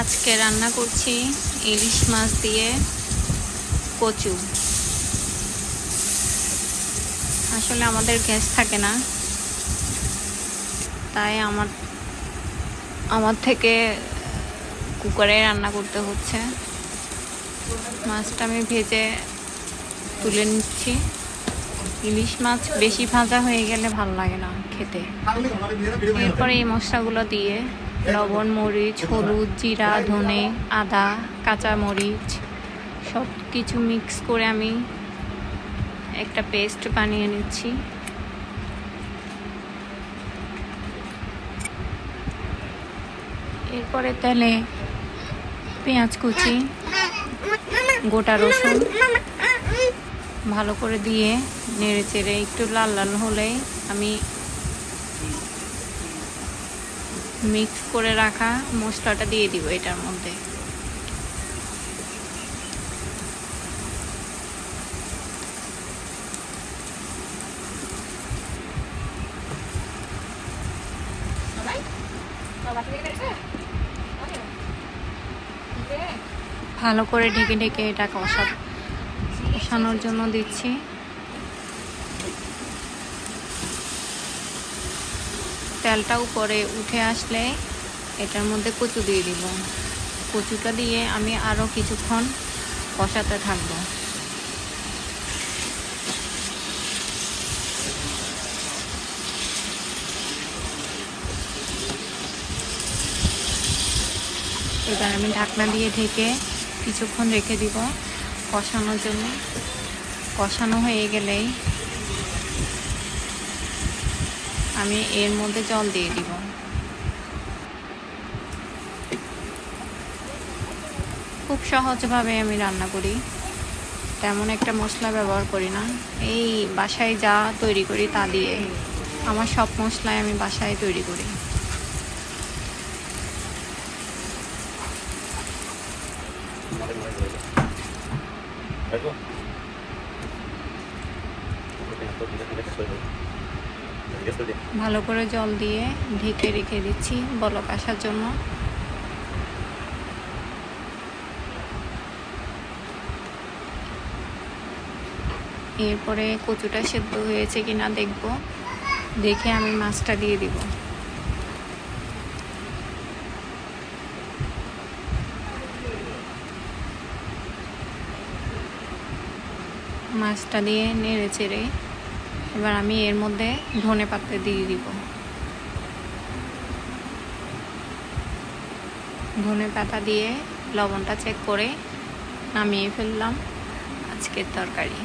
আজকে রান্না করছি ইলিশ মাছ দিয়ে কচু। আসলে আমাদের গ্যাস থাকে না। তাই আমার আমার থেকে কুকারে রান্না করতে হচ্ছে। মাছটা আমি ভেজে তুলে নিচ্ছি। ইলিশ মাছ বেশি ভাজা হয়ে গেলে ভালো লাগে না খেতে। এরপরে এই মশলাগুলো দিয়ে লবণ, মরিচ, হলুদ, জিরা, ধনে, আদা, কাঁচা মরিচ সব কিছু মিক্স করে আমি একটা পেস্ট বানিয়ে নিচ্ছি। এরপরে তেলে পেঁয়াজ কুচি, গোটা রসুন ভালো করে দিয়ে নেড়ে চেড়ে একটু লাল লাল হলে আমি মিক্স করে রাখা মশলাটা দিয়ে দিব এটার মধ্যে। ভালো করে ঢেকে ঢেকে এটা কষা কষানোর জন্য দিচ্ছি। তেলটা উপরে উঠে আসলে এটার মধ্যে কচু দিয়ে দিব। কচুটা দিয়ে আমি আরও কিছুক্ষণ কষাতে থাকব। এবার আমি ঢাকনা দিয়ে ঢেকে কিছুক্ষণ রেখে দিব কষানোর জন্য। কষানো হয়ে গেলেই আমি এর মধ্যে জল দিয়ে দিব। খুব সহজভাবে আমি রান্না করি। তেমন একটা মশলা ব্যবহার করি না। এই বাসায় যা তৈরি করি তা দিয়ে। আমার সব মশলাই আমি বাসায় তৈরি করি। ভালো করে জল দিয়ে ঢেকে রেখে দিচ্ছি বলক আসার জন্য। এরপরে কচুটা সেদ্ধ হয়েছে কিনা দেখব। দেখে আমি মাছটা দিয়ে দিব। মাছটা দিয়ে নেড়ে চেড়ে এবার আমি এর মধ্যে ধনে পাতা দিয়ে দিব। ধনে পাতা দিয়ে লবণটা চেক করে নামিয়ে ফেললাম আজকের তরকারি।